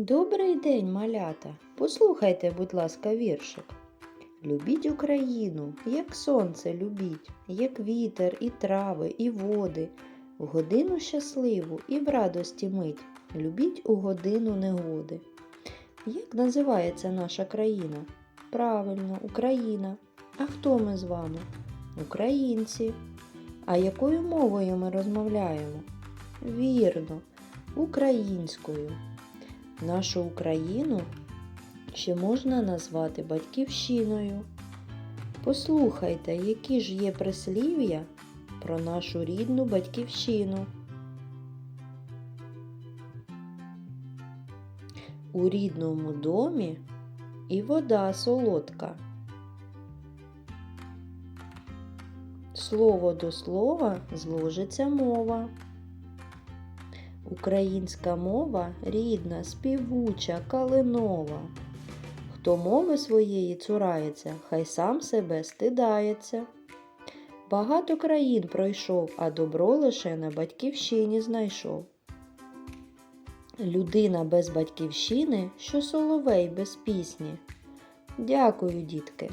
Добрий день, малята! Послухайте, будь ласка, віршик. Любіть Україну, як сонце любіть, як вітер, і трави, і води, в годину щасливу і в радості мить. Любіть у годину негоди. Як називається наша країна? Правильно, Україна. А хто ми з вами? Українці. А якою мовою ми розмовляємо? Вірно, українською. Нашу Україну ще можна назвати батьківщиною. Послухайте, які ж є прислів'я про нашу рідну батьківщину. У рідному домі і вода солодка. Слово до слова зложиться мова. Українська мова рідна, співуча, калинова. Хто мови своєї цурається, хай сам себе стидається. Багато країн пройшов, а добро лише на батьківщині знайшов. Людина без батьківщини, що соловей без пісні. Дякую, дітки.